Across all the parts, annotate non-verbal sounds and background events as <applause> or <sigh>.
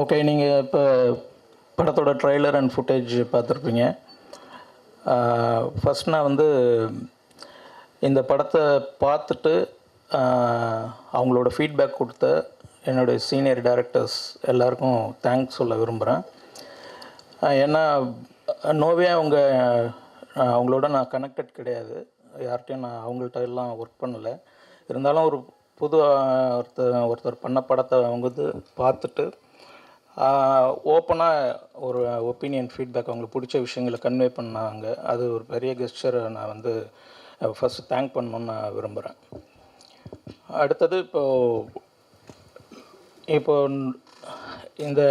Okay நீங்கள் இப்போ படத்தோட ட்ரெய்லர் அண்ட் ஃபுட்டேஜ் பார்த்துருப்பீங்க. ஃபஸ்ட் நான் வந்து இந்த படத்தை பார்த்துட்டு அவங்களோட ஃபீட்பேக் கொடுத்த என்னுடைய சீனியர் டேரக்டர்ஸ் எல்லாருக்கும் தேங்க்ஸ் சொல்ல விரும்புகிறேன் ஏன்னா நோவே அவங்க அவங்களோட நான் கனெக்டட் கிடையாது. யார்கிட்டையும் நான் அவங்கள்ட்ட எல்லாம் ஒர்க் பண்ணலை. இருந்தாலும் ஒரு புது ஒருத்தர் ஒருத்தர் பண்ண படத்தை அவங்க வந்து பார்த்துட்டு ஓப்பனாக ஒரு ஒப்பீனியன் ஃபீட்பேக் அவங்களுக்கு பிடிச்ச விஷயங்களை கன்வே பண்ணாங்க. அது ஒரு பெரிய கெஸ்டரை நான் வந்து ஃபஸ்ட்டு தேங்க் பண்ணணும்னு நான் விரும்புகிறேன் அடுத்தது இப்போது இப்போ இந்த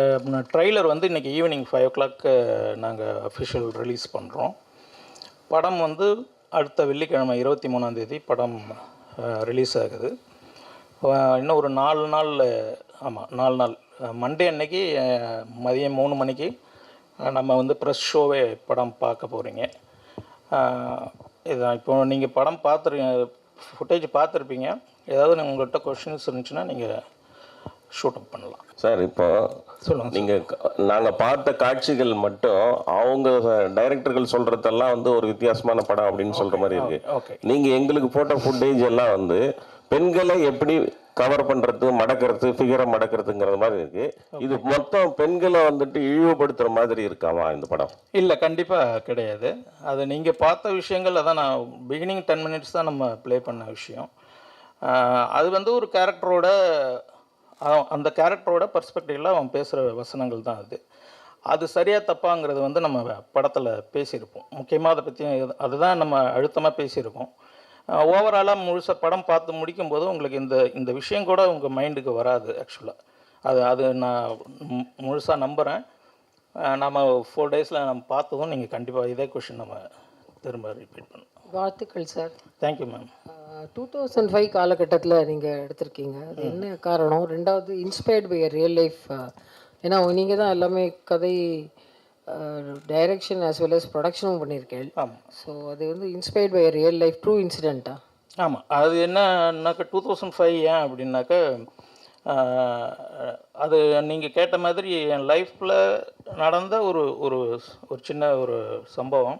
ட்ரெய்லர் வந்து இன்றைக்கி ஈவினிங் ஃபைவ் ஓ கிளாக்கு நாங்கள் அஃபிஷியல் ரிலீஸ் பண்ணுறோம் படம் வந்து அடுத்த வெள்ளிக்கிழமை இருபத்தி மூணாந்தேதி படம் ரிலீஸ் ஆகுது. இன்னும் ஒரு நாலு நாள் ஆமாம் நாலு நாள் மண்டே அன்னைக்கு மதியம் மூணு மணிக்கு நம்ம வந்து ப்ரெஸ் ஷோவே படம் பார்க்க போகிறீங்க இதான் இப்போ நீங்கள் படம் பார்த்துரு ஃபுட்டேஜ் பார்த்துருப்பீங்க. ஏதாவது உங்கள்கிட்ட கொஷின்ஸ் இருந்துச்சுன்னா நீங்கள் ஷூட் அப் பண்ணலாம். சார் இப்போ சொல்லுங்கள் நீங்க க- நாங்க பார்த்த காட்சிகள் மட்டும் அவங்க டைரக்டர்கள் சொல்றதெல்லாம் வந்து ஒரு வித்தியாசமான படம் அப்படின்னு சொல்ற மாதிரி இருக்கு. ஓகே நீங்க எங்களுக்கு போட்ட ஃபுட்டேஜ் எல்லாம் வந்து பெண்களை எப்படி கவர் பண்றது மடக்கிறது ஃபிகரை மடக்கிறதுங்கிற மாதிரி இருக்கு. இது மொத்தம் பெண்களை வந்துட்டு இழிவுபடுத்துற மாதிரி இருக்காமா இந்த படம்? இல்லை கண்டிப்பாக கிடையாது. அது நீங்கள் பார்த்த விஷயங்கள் அதான் நான் பிகினிங் டென் மினிட்ஸ் தான் நம்ம ப்ளே பண்ண விஷயம். அது வந்து ஒரு கேரக்டரோட அந்த கேரக்டரோட பர்ஸ்பெக்டிவில் அவன் பேசுகிற வசனங்கள் தான் அது. அது சரியாக தப்பாங்கிறது வந்து நம்ம படத்தில் பேசியிருப்போம். முக்கியமாக அதை பற்றி அதுதான் நம்ம அழுத்தமாக பேசியிருக்கோம். ஓவராலாக முழுசாக படம் பார்த்து முடிக்கும்போது உங்களுக்கு இந்த இந்த விஷயம் கூட உங்கள் மைண்டுக்கு வராது ஆக்சுவலாக அது அது நான் முழுசாக நம்புகிறேன் நம்ம ஃபோர் டேஸில் நம்ம பார்த்ததும் நீங்கள் கண்டிப்பாக இதே கொஷின் நம்ம திரும்ப ரிப்பீட் பண்ணணும் வாழ்த்துக்கள் sir thank you ma'am two thousand five காலகட்டத்தில் நீங்கள் எடுத்திருக்கீங்க. அது என்ன காரணம்? ரெண்டாவது இன்ஸ்பயர்ட் பை ரியல் லைஃப் ஏன்னா நீங்கள் தான் எல்லாமே கதை டைரக்ஷன் as well as ப்ரொடக்ஷனும் பண்ணியிருக்கேன் ஆமாம் ஸோ அது வந்து inspired by real life true இன்சிடெண்ட்டா ஆமாம் அது என்னன்னாக்கா டூ தௌசண்ட் ஃபைவ் ஏன் அப்படின்னாக்கா அது நீங்கள் கேட்ட மாதிரி என் லைஃப்பில் நடந்த ஒரு ஒரு ஒரு சின்ன ஒரு சம்பவம்.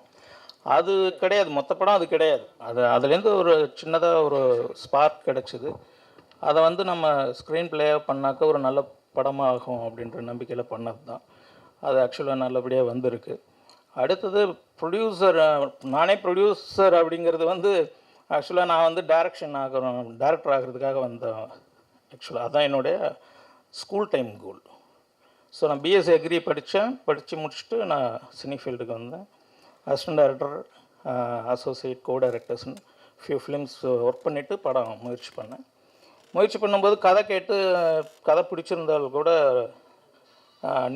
அது கிடையாது. மொத்த படம் அது கிடையாது. அது அதுலேருந்து ஒரு சின்னதாக ஒரு ஸ்பார்க் கிடச்சிது. அதை வந்து நம்ம ஸ்க்ரீன் பிளேயாக பண்ணாக்க ஒரு நல்ல படமாகும் அப்படின்ற நம்பிக்கையில் பண்ணது தான் அது ஆக்சுவலாக நல்லபடியாக வந்திருக்கு. அடுத்தது ப்ரொடியூசர் நானே ப்ரொடியூசர் அப்படிங்கிறது வந்து ஆக்சுவலாக நான் வந்து டைரக்ஷன் ஆகிறோம் டேரக்டர் ஆகிறதுக்காக வந்தேன் ஆக்சுவலாக அதான் என்னுடைய ஸ்கூல் டைம் கோல் ஸோ நான் பிஎஸ்சி அக்ரி படித்தேன். படித்து முடிச்சுட்டு நான் சினி ஃபீல்டுக்கு வந்தேன். அசிஸ்டன்ட் டேரக்டர் அசோசியேட் கோ டைரக்டர்ஸ்னு ஃபியூ ஃபிலிம்ஸ் ஒர்க் பண்ணிவிட்டு படம் முயற்சி பண்ணேன். முயற்சி பண்ணும்போது கதை கேட்டு கதை பிடிச்சிருந்தால் கூட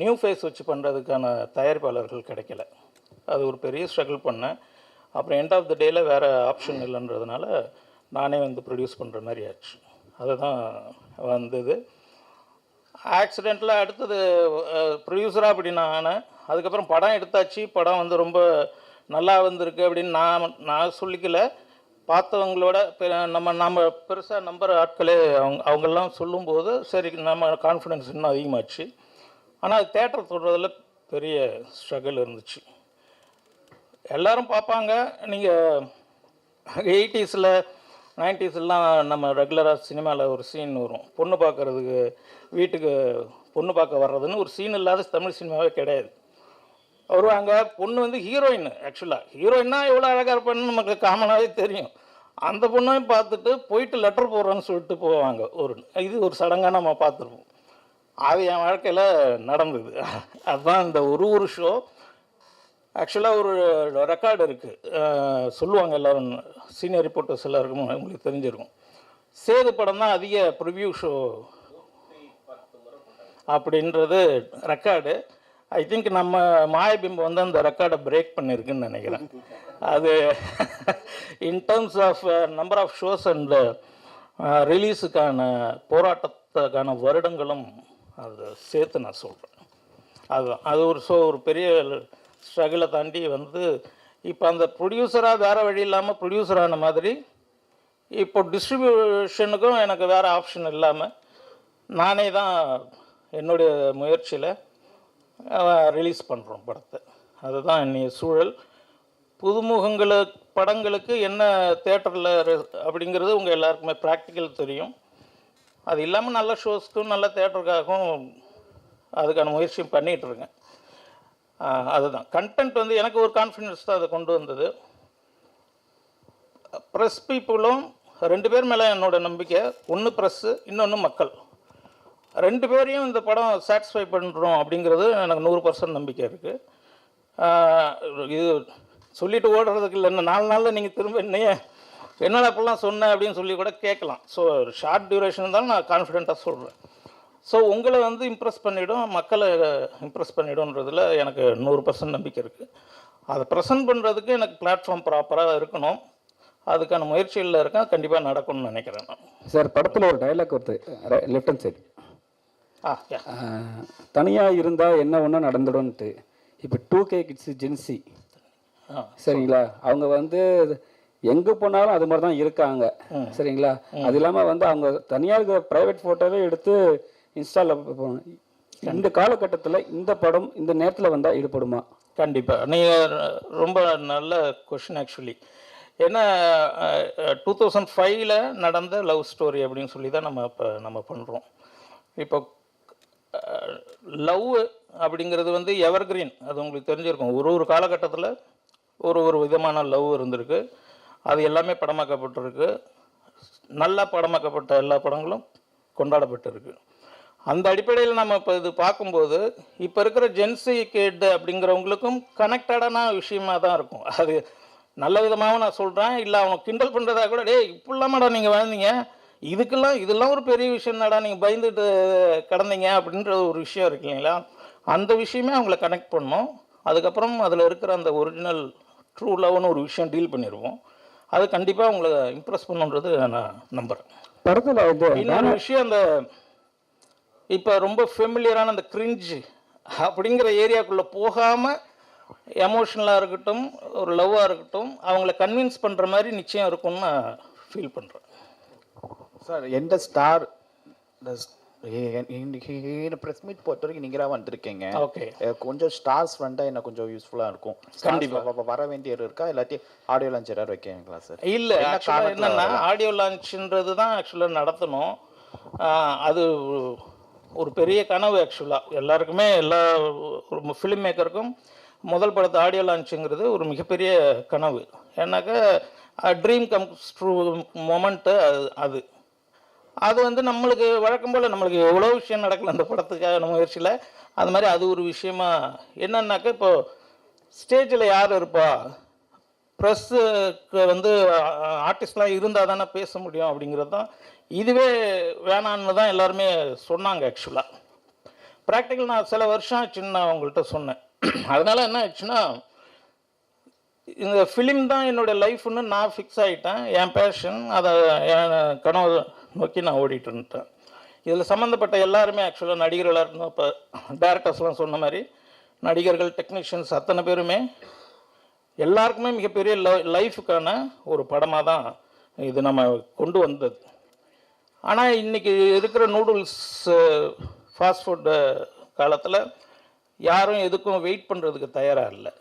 நியூ ஃபேஸ் வச்சு பண்ணுறதுக்கான தயாரிப்பாளர்கள் கிடைக்கல. அது ஒரு பெரிய ஸ்ட்ரகிள் பண்ணேன். அப்புறம் எண்ட் ஆஃப் த டேயில் வேறு ஆப்ஷன் இல்லைன்றதுனால நானே வந்து ப்ரொடியூஸ் பண்ணுற மாதிரி ஆச்சு. அதுதான் வந்தது. ஆக்சிடெண்ட்டில் அடுத்தது ப்ரொடியூசராக அப்படி நான் ஆனேன். அதுக்கப்புறம் படம் எடுத்தாச்சு. படம் வந்து ரொம்ப நல்லா வந்திருக்கு அப்படின்னு நான் நான் சொல்லிக்கல. பார்த்தவங்களோட நம்ம நம்ம பெருசாக நம்புகிற ஆட்களே அவங்க அவங்கெல்லாம் சொல்லும்போது சரி நம்ம கான்ஃபிடென்ஸ் இன்னும் அதிகமாச்சு. ஆனால் அது தேட்டர் தொடுறதுல பெரிய ஸ்ட்ரகிள் இருந்துச்சு. எல்லாரும் பார்ப்பாங்க. நீங்கள் எயிட்டிஸில் நைன்டிஸ்லாம் நம்ம ரெகுலராக சினிமாவில் ஒரு சீன் வரும். பொண்ணு பார்க்குறதுக்கு வீட்டுக்கு பொண்ணு பார்க்க வர்றதுன்னு ஒரு சீன் இல்லாத தமிழ் சினிமாவே கிடையாது. வருவாங்க. பொண்ணு வந்து ஹீரோயின் ஆக்சுவலாக ஹீரோயின்னா எவ்வளோ அழகாக இருப்பான்னு நமக்கு காமனாகவே தெரியும். அந்த பொண்ணையும் பார்த்துட்டு போயிட்டு லெட்டர் போடுறேன்னு சொல்லிட்டு போவாங்க. ஒரு இது ஒரு சடங்காக நம்ம பார்த்துருப்போம். அது என் வாழ்க்கையில் நடந்தது. அதுதான் இந்த ஒரு ஒரு ஷோ ஆக்சுவலாக ஒரு ரெக்கார்டு இருக்குது சொல்லுவாங்க எல்லோரும் சீனியர் ரிப்போர்ட்டர்ஸ் எல்லாருக்கும் உங்களுக்கு தெரிஞ்சிருக்கும். சேது படம் தான் அதிக ப்ரிவ்யூ ஷோ அப்படின்றது ரெக்கார்டு ஐ திங்க் நம்ம மாயபிம்பம் வந்து அந்த ரெக்கார்டை பிரேக் பண்ணியிருக்குன்னு நினைக்கிறேன். அது in terms of number of shows and ரிலீஸுக்கான போராட்டத்துக்கான வருடங்களும் அதை சேர்த்து நான் சொல்கிறேன் அதுதான் அது ஒரு ஸோ ஒரு பெரிய ஸ்ட்ரகிளை தாண்டி வந்து இப்போ அந்த ப்ரொடியூசராக வேறு வழி இல்லாமல் ப்ரொடியூசரான மாதிரி இப்போ டிஸ்ட்ரிபியூஷனுக்கும் எனக்கு வேறு ஆப்ஷன் இல்லாமல் நானே தான் என்னுடைய முயற்சியில் ரிலீஸ் பண்ணுறோம் படத்தை. அதுதான் இன்னைய சூழல். புதுமுகங்களு படங்களுக்கு என்ன தேட்டரில் அப்படிங்கிறது உங்கள் எல்லாருக்குமே ப்ராக்டிக்கல் தெரியும். அது இல்லாமல் நல்ல ஷோஸ்க்கும் நல்ல தேட்டருக்காகவும் அதுக்கான முயற்சியும் பண்ணிகிட்டு இருக்கேன் அதுதான். கண்டென்ட் வந்து எனக்கு ஒரு கான்ஃபிடென்ஸ் தான் அதை கொண்டு வந்தது. ப்ரெஸ் பீப்புளும் ரெண்டு பேர் மேலே என்னோட நம்பிக்கை. ஒன்று ப்ரெஸ்ஸு இன்னொன்று மக்கள். ரெண்டு பேரையும் இந்த படம் சாட்டிஸ்ஃபை பண்ணுறோம் அப்படிங்கிறது எனக்கு நூறு பர்சன்ட் நம்பிக்கை இருக்குது இது சொல்லிட்டு ஓடுறதுக்கு இல்லை நாலு நாளில் நீங்கள் திரும்ப என்னையே என்னடா அப்படிலாம் சொன்னேன் அப்படின்னு சொல்லி கூட கேட்கலாம். ஸோ ஷார்ட் டியூரேஷன் இருந்தாலும் நான் கான்ஃபிடென்ட்டாக சொல்கிறேன் ஸோ உங்களை வந்து இம்ப்ரெஸ் பண்ணிவிடும் மக்களை இம்ப்ரெஸ் பண்ணிவிடும்ன்றதுல எனக்கு நூறு பர்சன்ட் நம்பிக்கை இருக்குது அதை ப்ரெசென்ட் பண்ணுறதுக்கு எனக்கு பிளாட்ஃபார்ம் ப்ராப்பராக இருக்கணும். அதுக்கான முயற்சிகளில் இருக்கேன் கண்டிப்பாக நடக்கும்னு நினைக்கிறேன் நான். சார் படத்தில் ஒரு டைலாக் வருது. லெஃப்ட் ஹேண்ட் சைடு தனியாக இருந்தால் என்ன ஒன்றா நடந்துடும்ன்ட்டு. இப்போ two K kids Gen Z ஆ சரிங்களா? அவங்க வந்து எங்கே போனாலும் அது மாதிரி தான் இருக்காங்க சரிங்களா? அது இல்லாமல் வந்து அவங்க தனியாக இருக்கிற ப்ரைவேட் ஃபோட்டோவே எடுத்து இன்ஸ்டாவில் போகணும் இந்த காலகட்டத்தில் இந்த படம் இந்த நேரத்தில் வந்தால் ஈடுபடுமா? கண்டிப்பாக நீங்கள் ரொம்ப நல்ல கொஷின் ஆக்சுவலி ஏன்னா டூ தௌசண்ட் ஃபைவ்ல நடந்த லவ் ஸ்டோரி அப்படின்னு சொல்லி தான் நம்ம இப்போ நம்ம பண்ணுறோம் இப்போ லவ் அப்படிங்கிறது வந்து எவர்கிரீன் அது உங்களுக்கு தெரிஞ்சிருக்கும். ஒரு ஒரு காலகட்டத்தில் ஒரு ஒரு விதமான லவ் இருந்திருக்கு. அது எல்லாமே படமாக்கப்பட்டிருக்கு. நல்லா படமாக்கப்பட்ட எல்லா படங்களும் கொண்டாடப்பட்டிருக்கு. அந்த அடிப்படையில் நம்ம இப்போ இது பார்க்கும்போது இப்போ இருக்கிற ஜென்சி கேட் அப்படிங்கிறவங்களுக்கும் கனெக்டடான விஷயமா தான் இருக்கும். அது நல்ல விதமாகவும் நான் சொல்கிறேன் இல்லை அவங்க கிண்டல் பண்ணுறதா கூட டேய் இப்படிலாமாடா நீங்கள் வாழ்ந்தீங்க இதுக்கெல்லாம் இதெல்லாம் ஒரு பெரிய விஷயம் தாடா நீங்கள் பயந்துட்டு கிடந்தீங்க அப்படின்ற ஒரு விஷயம் இருக்கு இல்லைங்களா? அந்த விஷயமே அவங்கள கனெக்ட் பண்ணோம். அதுக்கப்புறம் அதில் இருக்கிற அந்த ஒரிஜினல் ட்ரூ லவ்னு ஒரு விஷயம் டீல் பண்ணிடுவோம் அது கண்டிப்பாக உங்களை இம்ப்ரெஸ் பண்ணுன்றது நான் நம்புகிறேன் படத்தில் இது இன்னொரு விஷயம் அந்த இப்போ ரொம்ப ஃபெமிலியரான அந்த கிரிஞ்சு அப்படிங்கிற ஏரியாக்குள்ளே போகாமல் எமோஷனலாக இருக்கட்டும் ஒரு லவ்வாக இருக்கட்டும் அவங்கள கன்வின்ஸ் பண்ணுற மாதிரி நிச்சயம் இருக்கும்னு நான் ஃபீல் பண்ணுறேன் சார் எந்த ஸ்டார் ப்ரெஸ் மீட் பொறுத்த வரைக்கும் நீங்களாக வந்திருக்கீங்க. ஓகே கொஞ்சம் ஸ்டார்ஸ் வந்தால் என்ன கொஞ்சம் யூஸ்ஃபுல்லாக இருக்கும். கண்டிப்பாக வர வேண்டியது இருக்கா? இல்லாட்டி ஆடியோ லான்ச் ஏதாவது வைக்கிறீங்களா சார் இல்லை ஆக்சுவலாக என்னென்னா ஆடியோ லான்ச்ன்றது தான் ஆக்சுவலாக நடத்தணும். அது ஒரு பெரிய கனவு ஆக்சுவலாக எல்லாருக்குமே எல்லா ஃபிலிம் மேக்கருக்கும் முதல் படத்து ஆடியோ லான்ச்சுங்கிறது ஒரு மிகப்பெரிய கனவு. ஏன்னாக்கா ட்ரீம் கம்ஸ் ட்ரூ மொமெண்ட்டு அது அது. அது வந்து நம்மளுக்கு வழக்கம் போல் நம்மளுக்கு எவ்வளோ விஷயம் நடக்கல அந்த படத்துக்கான முயற்சியில். அது மாதிரி அது ஒரு விஷயமா. என்னன்னாக்கா இப்போ ஸ்டேஜில் யார் இருப்பா? ப்ரெஸ்ஸுக்கு வந்து ஆர்டிஸ்ட்லாம் இருந்தால் தானே பேச முடியும் அப்படிங்கிறது தான். இதுவே வேணான்னு தான் எல்லாருமே சொன்னாங்க ஆக்சுவலாக ப்ராக்டிக்கல் நான் சில வருஷம் ஆச்சுன்னு நான் அவங்கள்ட்ட சொன்னேன். அதனால் என்ன ஆச்சுன்னா இந்த ஃபிலிம் தான் என்னோடய லைஃப்னு நான் ஃபிக்ஸ் ஆகிட்டேன் என் பேஷன் அதை என் கனவு நோக்கி நான் ஓடிட்டு இருந்துட்டேன் இதில் சம்மந்தப்பட்ட எல்லாருமே ஆக்சுவலாக நடிகர்களாக இருந்தோம். இப்போ டேரக்டர்ஸ்லாம் சொன்ன மாதிரி நடிகர்கள் டெக்னீஷியன்ஸ் அத்தனை பேருமே எல்லாருக்குமே மிகப்பெரிய லைஃபுக்கான ஒரு படமாக தான் இது நம்ம கொண்டு வந்தது. ஆனால் இன்றைக்கி இருக்கிற நூடுல்ஸ் ஃபாஸ்ட் ஃபுட்டு காலத்தில் யாரும் எதுக்கும் வெயிட் பண்ணுறதுக்கு தயாராக இல்லை.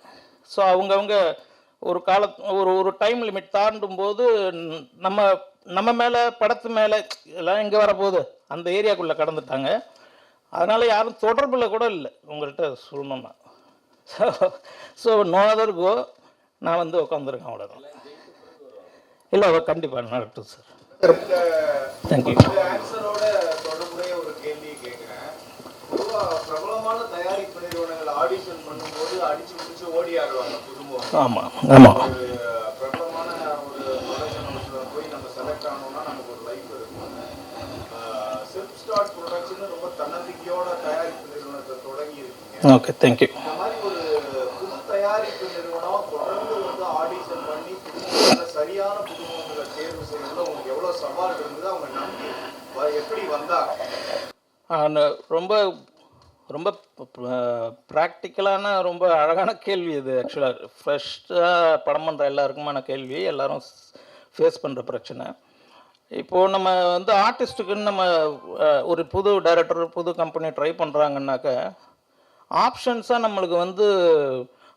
ஸோ அவங்கவுங்க ஒரு கால ஒரு ஒரு டைம் லிமிட் தாண்டும் போது நம்ம நம்ம மேலே படத்து மேலே எல்லாம் எங்கே வரப்போகுது. அந்த ஏரியாக்குள்ளே கடந்துட்டாங்க. அதனால் யாரும் தொடர்பில் கூட இல்லை. உங்கள்கிட்ட சொல்லணும்னா. So so no other go நான் வந்து உட்காந்துருக்கேன் அவ்வளோதான் இல்லை கண்டிப்பாக நடக்கட்டும் சார் தேங்க்யூ பிரபலமான தயாரிப்பு நிறுவனங்கள் ஆடிஷன் பண்ணும்போது அடிச்சு முடிச்சு ஓடி ஆடுவாங்க ஆமாம் ஆமாம் ஒரு பிரபலமான ஒரு ப்ரொடக்ஷன் போய் நம்ம செலக்ட் நமக்கு ஒரு லைஃப் இருக்கும் ரொம்ப தன்னம்பிக்கையோட தயாரிப்பு நிறுவனத்தை ஓகே தேங்க்யூ இந்த மாதிரி ஒரு புது தயாரிப்பு நிறுவனம் வந்து ஆடிஷன் பண்ணி சரியான தேர்வு உங்களுக்கு சவால் அவங்க எப்படி ரொம்ப ரொம்ப ப்ராக்டிக்கலான ரொம்ப அழகான கேள்வி இது ஆக்சுவலாக ஃப்ரெஷ்ஷாக படம் பண்ணுற எல்லாருக்குமான கேள்வி எல்லாரும் ஃபேஸ் பண்ணுற பிரச்சனை. இப்போது நம்ம வந்து ஆர்டிஸ்ட்டுக்குன்னு நம்ம ஒரு புது டைரக்டர் புது கம்பெனி ட்ரை பண்ணுறாங்கன்னாக்க ஆப்ஷன்ஸாக நம்மளுக்கு வந்து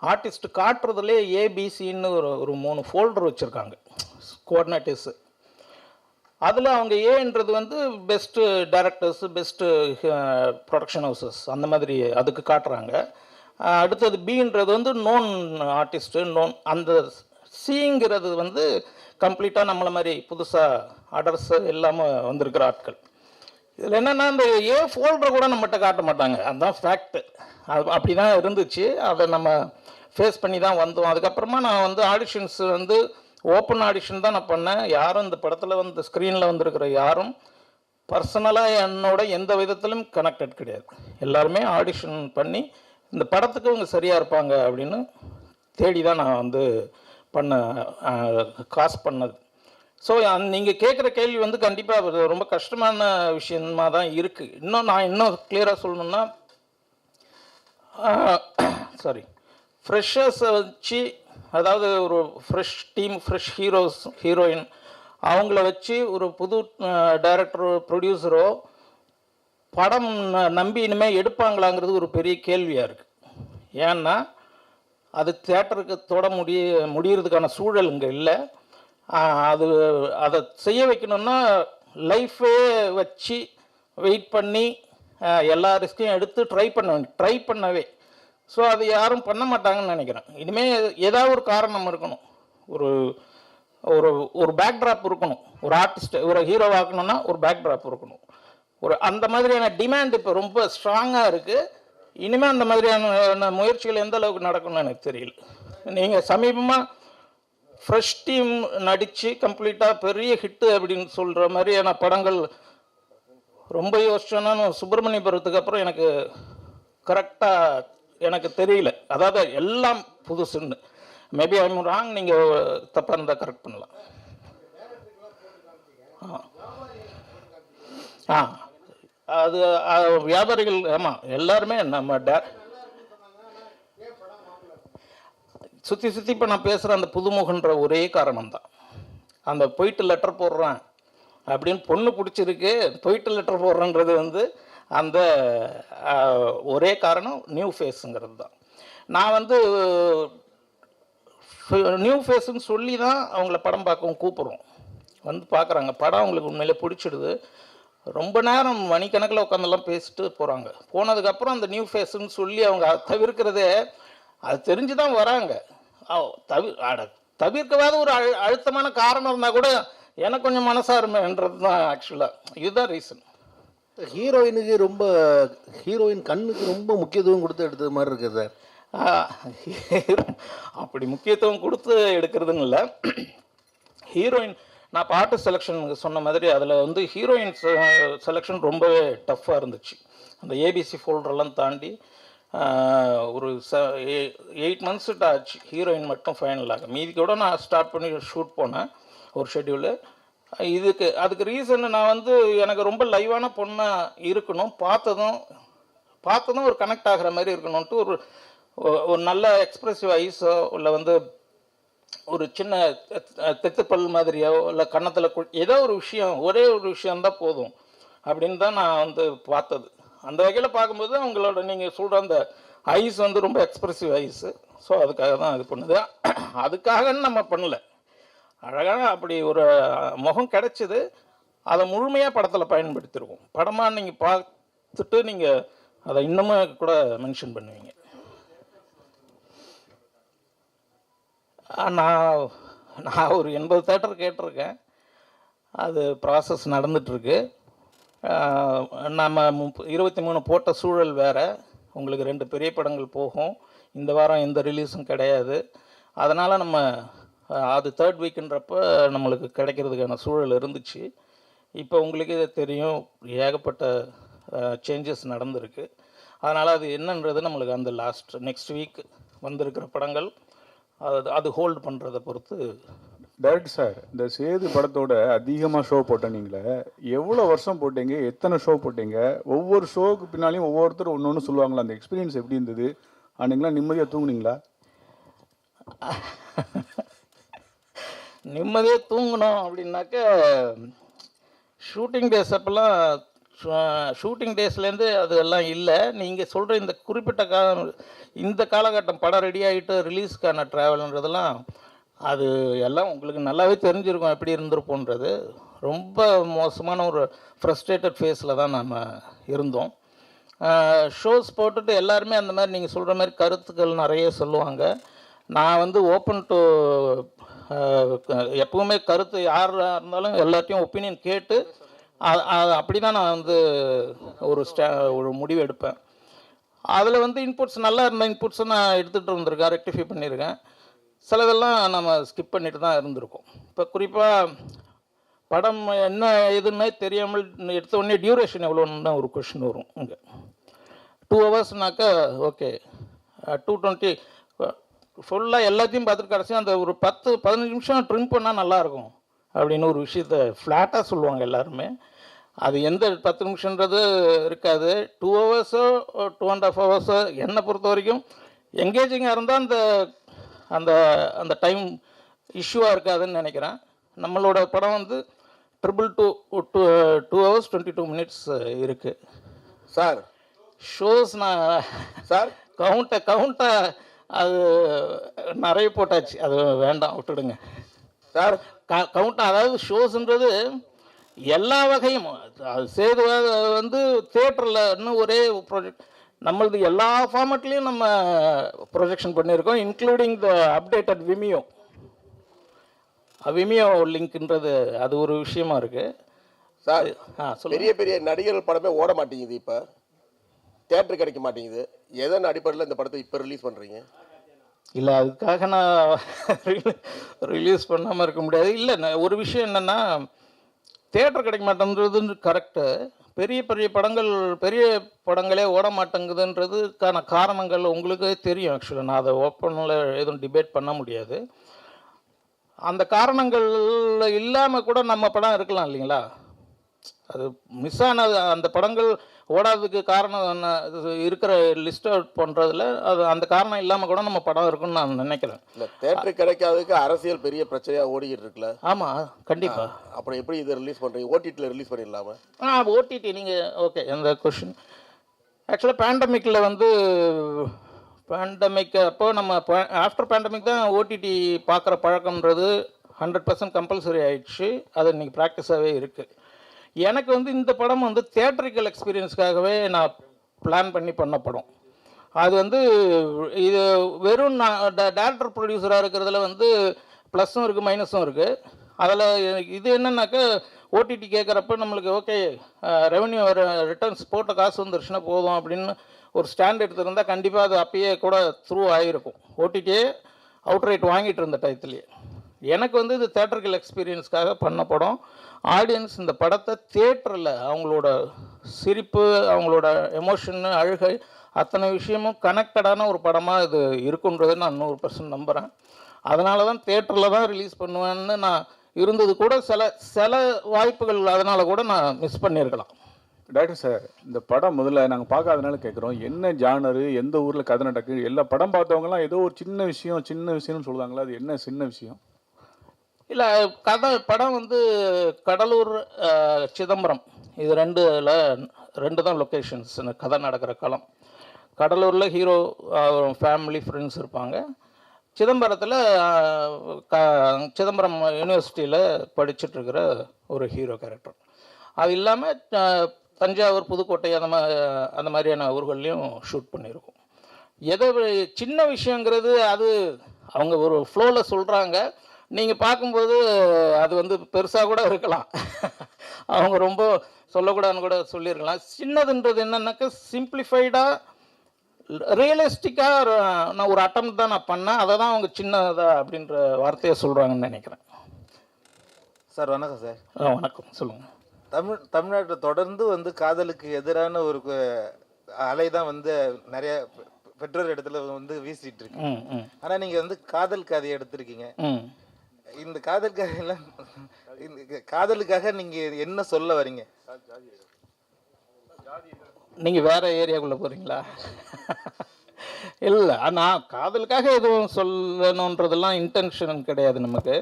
ஆர்டிஸ்ட் காட்டுறதுலே ஏபிசின்னு ஒரு ஒரு மூணு ஃபோல்டர் வச்சுருக்காங்க. கோஆர்டினேட்டிவ்ஸு அதில் அவங்க ஏன்றது வந்து best directors best production houses அந்த மாதிரி அதுக்கு காட்டுறாங்க. அடுத்தது பின்றது வந்து நோன் ஆர்டிஸ்ட்டு நோன் அந்த சிங்கிறது வந்து கம்ப்ளீட்டாக நம்மளை மாதிரி புதுசாக அடர்ஸ் இல்லாமல் வந்திருக்கிற ஆட்கள். இதில் என்னென்னா இந்த ஏ ஃபோல்டர் கூட நம்மகிட்ட காட்ட மாட்டாங்க. அதுதான் ஃபேக்ட்டு அது அப்படி தான் இருந்துச்சு. அதை நம்ம ஃபேஸ் பண்ணி தான் வந்தோம். அதுக்கப்புறமா நான் வந்து ஆடிஷன்ஸ் வந்து ஓப்பன் ஆடிஷன் தான் நான் பண்ணேன். யாரும் இந்த படத்தில் வந்து ஸ்க்ரீனில் வந்திருக்கிற யாரும் பர்சனலாக என்னோட எந்த விதத்திலும் கனெக்டட் கிடையாது. எல்லாருமே ஆடிஷன் பண்ணி இந்த படத்துக்கு இவங்க சரியாக இருப்பாங்க அப்படின்னு தேடி தான் நான் வந்து பண்ண காசு பண்ணது. ஸோ நீங்கள் கேட்குற கேள்வி வந்து கண்டிப்பாக ரொம்ப கஷ்டமான விஷயமாக தான் இருக்குது இன்னும் நான் இன்னும் கிளியராக சொல்லணுன்னா சாரி ஃப்ரெஷர்ஸை வச்சு அதாவது ஒரு fresh team fresh heroes heroine அவங்கள வச்சு ஒரு புது டைரக்டரோ ப்ரொடியூசரோ படம் ந- நம்பி இனிமேல் எடுப்பாங்களாங்கிறது ஒரு பெரிய கேள்வியாக இருக்குது ஏன்னா அது தேட்டருக்கு தொட முடிய முடியறதுக்கான சூழல் இங்கே இல்லை. அது அதை செய்ய வைக்கணும்னா லைஃபே வச்சு வெயிட் பண்ணி எல்லா ரிஸ்கையும் எடுத்து ட்ரை பண்ண ட்ரை பண்ணவே. ஸோ அது யாரும் பண்ண மாட்டாங்கன்னு நினைக்கிறேன். இனிமேல் ஏதாவது ஒரு காரணம் இருக்கணும். ஒரு ஒரு ஒரு பேக்ட்ராப் இருக்கணும். ஒரு ஆர்டிஸ்ட் ஒரு ஹீரோ ஆக்கணும்னா ஒரு பேக்ட்ராப் இருக்கணும். ஒரு அந்த மாதிரியான டிமாண்ட் இப்போ ரொம்ப ஸ்ட்ராங்காக இருக்குது இனிமேல் அந்த மாதிரியான முயற்சிகள் எந்த அளவுக்கு நடக்கும்னு எனக்கு தெரியல. நீங்கள் சமீபமாக ஃப்ரெஷ் டீம் நடித்து கம்ப்ளீட்டாக பெரிய ஹிட்டு அப்படின்னு சொல்கிற மாதிரியான படங்கள் ரொம்ப யோசிச்சோன்னா சுப்பிரமணியபுரத்துக்கு அப்புறம் எனக்கு கரெக்டாக எனக்கு தெரியல. அதாவது எல்லாம் புதுசுன்னு மேபி ஐம் ராங் நீங்கள் தப்பாக இருந்தால் கரெக்ட் பண்ணலாம். ஆ. ஆ. அது வியாபாரிகள் ஆமாம் எல்லாருமே நம்ம டே சுற்றி சுற்றி இப்போ நான் பேசுகிற அந்த புதுமுகன்ற ஒரே காரணம் தான் அந்த போயிட்டு லெட்டர் போடுறேன் அப்படின்னு பொண்ணு பிடிச்சிருக்கு போயிட்டு லெட்டர் போடுறேன்றது வந்து அந்த ஒரே காரணம் நியூ ஃபேஸுங்கிறது தான் நான் வந்து நியூ ஃபேஸுன்னு சொல்லி தான் அவங்கள படம் பார்க்கவும் கூப்பிட்றோம். வந்து பார்க்குறாங்க. படம் அவங்களுக்கு உண்மையிலே பிடிச்சிடுது. ரொம்ப நேரம் மணிக்கணக்கில் உட்காந்துலாம் பேசிட்டு போகிறாங்க போனதுக்கப்புறம் அந்த நியூ ஃபேஸுன்னு சொல்லி அவங்க தவிர்க்கிறதே அது தெரிஞ்சு தான் வராங்க தவி அட தவிர்க்கவாத ஒரு அழு அழுத்தமான காரணம் இருந்தால் கூட எனக்கு கொஞ்சம் மனசாருமேன்றது தான் ஆக்சுவலாக இதுதான் ரீசன் ஹீரோயினுக்கு ரொம்ப ஹீரோயின் கண்ணுக்கு ரொம்ப முக்கியத்துவம் கொடுத்து எடுத்தது மாதிரி இருக்குது சார். அப்படி முக்கியத்துவம் கொடுத்து எடுக்கிறதுன்னு இல்லை. ஹீரோயின் நான் பாட்டு செலெக்ஷன் சொன்ன மாதிரி அதில் வந்து ஹீரோயின் செலெக்ஷன் ரொம்பவே டஃப்பாக இருந்துச்சு. அந்த ஏபிசி ஃபோல்டரெல்லாம் தாண்டி ஒரு ச எயிட் மந்த்ஸ் ஆச்சு. ஹீரோயின் மட்டும் ஃபைனல் ஆக. மீதி கூட நான் ஸ்டார்ட் பண்ணி ஷூட் போனேன். ஒரு ஷெட்யூலு இதுக்கு அதுக்கு ரீசன் நான் வந்து எனக்கு ரொம்ப லைவான பொண்ணாக இருக்கணும். பார்த்ததும் பார்த்ததும் ஒரு கனெக்ட் ஆகிற மாதிரி இருக்கணும்ட்டு ஒரு ஒரு நல்ல எக்ஸ்ப்ரெசிவ் ஐஸோ இல்லை வந்து ஒரு சின்ன தெத்துப்பல் மாதிரியோ இல்லை கன்னத்தில் ஏதோ ஒரு விஷயம் ஒரே ஒரு விஷயம் தான் போதும் அப்படின்னு தான் நான் வந்து பார்த்தது. அந்த வகையில் பார்க்கும்போது அவங்களோட நீங்கள் சொல்கிற அந்த ஐஸ் வந்து ரொம்ப எக்ஸ்ப்ரெசிவ் ஐஸு ஸோ அதுக்காக தான் இது பண்ணுது. அதுக்காகன்னு நம்ம பண்ணல. அழகான அப்படி ஒரு முகம் கிடைச்சிது. அதை முழுமையாக படத்தில் பயன்படுத்திருக்கோம் படமாக நீங்கள் பார்த்துட்டு நீங்கள் அதை இன்னமும் கூட மென்ஷன் பண்ணுவீங்க. நான் நான் ஒரு எண்பது தேட்டர் கேட்டிருக்கேன். அது ப்ராசஸ் நடந்துகிட்ருக்கு நம்ம முப்ப இருபத்தி மூணு போட்ட சூழல் வேறு. உங்களுக்கு ரெண்டு பெரிய படங்கள் போகும். இந்த வாரம் எந்த ரிலீஸும் கிடையாது. அதனால் நம்ம அது தேர்ட் வீக்குன்றப்ப நம்மளுக்கு கிடைக்கிறதுக்கான சூழல் இருந்துச்சு. இப்போ உங்களுக்கே தெரியும் ஏகப்பட்ட சேஞ்சஸ் நடந்திருக்கு. அதனால் அது என்னன்றது நம்மளுக்கு அந்த லாஸ்ட் நெக்ஸ்ட் வீக் வந்திருக்கிற படங்கள் அது அது ஹோல்ட் பண்ணுறதை பொறுத்து டேரக்டர் சார் இந்த சேது படத்தோட அதிகமாக ஷோ போட்ட நீங்களே எவ்வளோ வருஷம் போட்டீங்க எத்தனை ஷோ போட்டீங்க ஒவ்வொரு ஷோவுக்கு பின்னாலையும் ஒவ்வொருத்தரும் ஒன்று ஒன்று சொல்லுவாங்களா அந்த எக்ஸ்பீரியன்ஸ் எப்படி இருந்தது? அன்னைங்களா நிம்மதியாக தூங்குனீங்களா? <laughs> நிம்மதியாக தூங்கணும் அப்படின்னாக்க ஷூட்டிங் டேஸ் அப்போல்லாம் ஷூட்டிங் டேஸ்லேருந்து அது எல்லாம் இல்லை. நீங்கள் சொல்கிற இந்த குறிப்பிட்ட கால இந்த காலகட்டம் படம் ரெடி ஆகிட்டு ரிலீஸ்க்கான ட்ராவல்ன்றதெல்லாம் அது எல்லாம் உங்களுக்கு நல்லாவே தெரிஞ்சிருக்கும் எப்படி இருந்திருப்போன்றது ரொம்ப மோசமான ஒரு ஃப்ரஸ்ட்ரேட்டட் ஃபேஸில் தான் நம்ம இருந்தோம். ஷோஸ் போட்டுட்டு எல்லாருமே அந்த மாதிரி நீங்கள் சொல்கிற மாதிரி கருத்துக்கள் நிறைய சொல்லுவாங்க. நான் வந்து ஓப்பன் டு எப்பவுமே கருத்து யாராக இருந்தாலும் எல்லாத்தையும் ஒப்பீனியன் கேட்டு அப்படி தான் நான் வந்து ஒரு ஸ்டே ஒரு முடிவு எடுப்பேன். அதில் வந்து இன்புட்ஸ் நல்லா இருந்த இன்புட்ஸை நான் எடுத்துகிட்டு இருந்திருக்கேன் ரெக்டிஃபை பண்ணியிருக்கேன் சிலதெல்லாம் நம்ம ஸ்கிப் பண்ணிட்டு தான் இருந்திருக்கோம். இப்போ குறிப்பாக படம் என்ன எதுன்னே தெரியாமல் எடுத்த உடனே டியூரேஷன் எவ்வளோன்னு ஒரு கொஷின் வரும் இங்கே. டூ ஹவர்ஸ்னாக்கா ஓகே டூ டுவெண்ட்டி ஃபுல்லாக எல்லாத்தையும் பார்த்துட்டு கடைசி அந்த ஒரு பத்து பதினஞ்சு நிமிஷம் ட்ரிம் பண்ணால் நல்லாயிருக்கும் அப்படின்னு ஒரு விஷயத்த ஃப்ளாட்டாக சொல்லுவாங்க எல்லாருமே. அது எந்த பத்து நிமிஷன்றது இருக்காது. டூ ஹவர்ஸோ டூ அண்ட் ஹாஃப் ஹவர்ஸோ என்னை பொறுத்த வரைக்கும் எங்கேஜிங்காக இருந்தால் அந்த அந்த அந்த டைம் இஷ்யூவாக இருக்காதுன்னு நினைக்கிறேன். நம்மளோட படம் வந்து triple two two two hours twenty two minutes இருக்குது சார் ஷோஸ் நான் சார் கவுண்ட்டை கவுண்ட்டை அது நிறைய போட்டாச்சு. அது வேண்டாம் விட்டுடுங்க. சார் க கவுண்ட் அதாவது ஷோஸ்ன்றது எல்லா வகையும். அது சேது வந்து தேட்டரில் இன்னும் ஒரே ப்ரொஜெக்ட் நம்மளது எல்லா ஃபார்மேட்லேயும் நம்ம ப்ரொஜெக்ஷன் பண்ணியிருக்கோம் including the updated Vimeo Vimeo லிங்க்ன்றது அது ஒரு விஷயமா இருக்குது சார் ஆ பெரிய பெரிய நடிகர்கள் படமே ஓட மாட்டேங்குது இப்போ. தேட்டர் கிடைக்க மாட்டேங்குது. எதன் அடிப்படையில் இந்த படத்தை இப்போ ரிலீஸ் பண்ணுறீங்க இல்லை அதுக்காக நான் ரிலீஸ் பண்ணாமல் இருக்க முடியாது. இல்லை நான் ஒரு விஷயம் என்னென்னா தேட்டர் கிடைக்க மாட்டேங்கிறது கரெக்டு பெரிய பெரிய படங்கள் பெரிய படங்களே ஓட மாட்டேங்குதுன்றதுக்கான காரணங்கள் உங்களுக்கே தெரியும் ஆக்சுவலாக நான் அதை ஓப்பனில் எதுவும் டிபேட் பண்ண முடியாது. அந்த காரணங்கள் இல்லாமல் கூட நம்ம படம் இருக்கலாம் இல்லைங்களா? அது மிஸ் ஆனது அந்த படங்கள் ஓடாததுக்கு காரணம் என்ன? இருக்கிற லிஸ்ட் அவுட் பண்ணுறதுல அது அந்த காரணம் இல்லாமல் கூட நம்ம படம் இருக்குன்னு நான் நினைக்கிறேன். இல்லை தேட்டர் கிடைக்காததுக்கு அரசியல் பெரிய பிரச்சனையாக ஓடிக்கிட்டு இருக்குல்ல? ஆமாம் கண்டிப்பாக அப்புறம் எப்படி இதை ரிலீஸ் பண்ணுறீங்க ஓடிடியில் ரிலீஸ் பண்ணிடலாமா? ஆ ஓடிடி நீங்கள் ஓகே அந்த கொஷின் ஆக்சுவலாக பேண்டமிக்கில் வந்து பேண்டமிக் அப்போ நம்ம ஆஃப்டர் பேண்டமிக் தான் ஓடிடி பார்க்குற பழக்கம்ன்றது ஹண்ட்ரட் பர்சன்ட் கம்பல்சரி ஆயிடுச்சு. அது இன்றைக்கி ப்ராக்டிஸாகவே இருக்குது எனக்கு வந்து இந்த படம் வந்து தேட்டரிக்கல் எக்ஸ்பீரியன்ஸ்க்காகவே நான் பிளான் பண்ணி பண்ண படம். அது வந்து இது வெறும் நான் டேரக்டர் ப்ரொடியூசராக இருக்கிறதுல வந்து ப்ளஸ்ஸும் இருக்குது மைனஸும் இருக்குது அதில் இது என்னன்னாக்கா ஓடிடி கேட்குறப்ப நம்மளுக்கு ஓகே ரெவன்யூ வர ரிட்டர்ன்ஸ் போட்ட காசு வந்துருச்சுன்னா போதும் அப்படின்னு ஒரு ஸ்டாண்ட் எடுத்திருந்தால் கண்டிப்பாக அது அப்பயே கூட த்ரூ ஆகிருக்கும் ஓடிடியே அவுட்ரைட் வாங்கிட்டு இருந்த டயத்துலேயே எனக்கு வந்து இது தேட்டர்கள் எக்ஸ்பீரியன்ஸ்க்காக பண்ண படம். ஆடியன்ஸ் இந்த படத்தை தேட்டரில் அவங்களோட சிரிப்பு அவங்களோட எமோஷன்னு அழுகை அத்தனை விஷயமும் கனெக்டடான ஒரு படமாக இது இருக்குன்றதை நான் நூறு பர்சன்ட் நம்புகிறேன் அதனால தான் தேட்டரில் தான் ரிலீஸ் பண்ணுவேன்னு நான் இருந்தது கூட சில சில வாய்ப்புகள் அதனால் கூட நான் மிஸ் பண்ணியிருக்கலாம். டாக்டர் சார் இந்த படம் முதல்ல நாங்கள் பார்க்காதனால கேட்குறோம் என்ன ஜானரு எந்த ஊரில் கதை நடக்கு எல்லா படம் பார்த்தவங்கலாம் ஏதோ ஒரு சின்ன விஷயம் சின்ன விஷயம்னு சொல்லுவாங்களா அது என்ன சின்ன விஷயம்? இல்லை கதை படம் வந்து கடலூர் சிதம்பரம். இது ரெண்டுல ரெண்டு தான் லொக்கேஷன்ஸ் கதை நடக்கிற களம். கடலூரில் ஹீரோ ஃபேமிலி ஃப்ரெண்ட்ஸ் இருப்பாங்க. சிதம்பரத்தில் க சிதம்பரம் யூனிவர்சிட்டியில் படிச்சுட்ருக்கிற ஒரு ஹீரோ கேரக்டர் அது இல்லாமல் தஞ்சாவூர் புதுக்கோட்டை அந்த மா அந்த மாதிரியான ஊர்கள்லையும் ஷூட் பண்ணியிருக்கோம் எதை சின்ன விஷயங்கிறது அது அவங்க ஒரு ஃப்ளோவில் சொல்கிறாங்க நீங்கள் பார்க்கும்போது அது வந்து பெருசாக கூட இருக்கலாம். அவங்க ரொம்ப சொல்லக்கூடாதுன்னு கூட சொல்லியிருக்கலாம். சின்னதுன்றது என்னன்னாக்கா சிம்பிளிஃபைடாக ரியலிஸ்டிக்காக நான் ஒரு அட்டம் தான் நான் பண்ணேன். அதை தான் அவங்க சின்னதா அப்படின்ற வார்த்தையை சொல்கிறாங்கன்னு நினைக்கிறேன். சார் வணக்கம் சார். ஆ வணக்கம். சொல்லுங்கள் தமிழ் தமிழ்நாட்டில் தொடர்ந்து வந்து காதலுக்கு எதிரான ஒரு அலை தான் வந்து நிறைய பெற்றோர் இடத்துல வந்து வீசிட்டு இருக்கு. ஆனால் நீங்கள் வந்து காதல் கதையை எடுத்திருக்கீங்க. இந்த காதலுக்காக எல்லாம் இந்த காதலுக்காக நீங்கள் என்ன சொல்ல வரீங்க? நீங்கள் வேறு ஏரியாக்குள்ளே போகிறீங்களா இல்லை நான் காதலுக்காக எதுவும் சொல்லணுன்றதெல்லாம் இன்டென்ஷன் கிடையாது நமக்கு.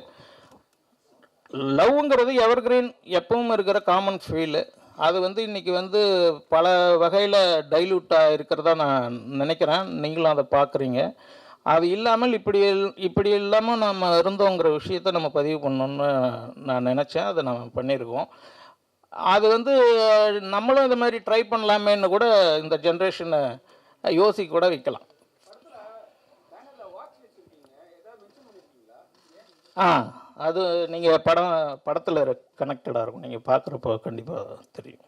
லவ்ங்கிறது எவர்கிரீன் எப்பவும் இருக்கிற காமன் ஃபீலு அது வந்து இன்னைக்கு வந்து பல வகையில் டைல்யூட்டாக இருக்கிறதா நான் நினைக்கிறேன். நீங்களும் அதை பார்க்குறீங்க. அது இல்லாமல் இப்படி இப்படி இல்லாமல் நம்ம இருந்தோங்கிற விஷயத்த நம்ம பதிவு பண்ணணும்னு நான் நினச்சேன். அதை நம்ம பண்ணியிருக்கோம் அது வந்து நம்மளும் இந்த மாதிரி ட்ரை பண்ணலாமேன்னு கூட இந்த ஜென்ரேஷனை யோசிக்க கூட வைக்கலாம். ஆ அது நீங்கள் படம் படத்தில் கனெக்டடாக இருக்கும். நீங்கள் பார்க்குறப்போ கண்டிப்பாக தெரியும்.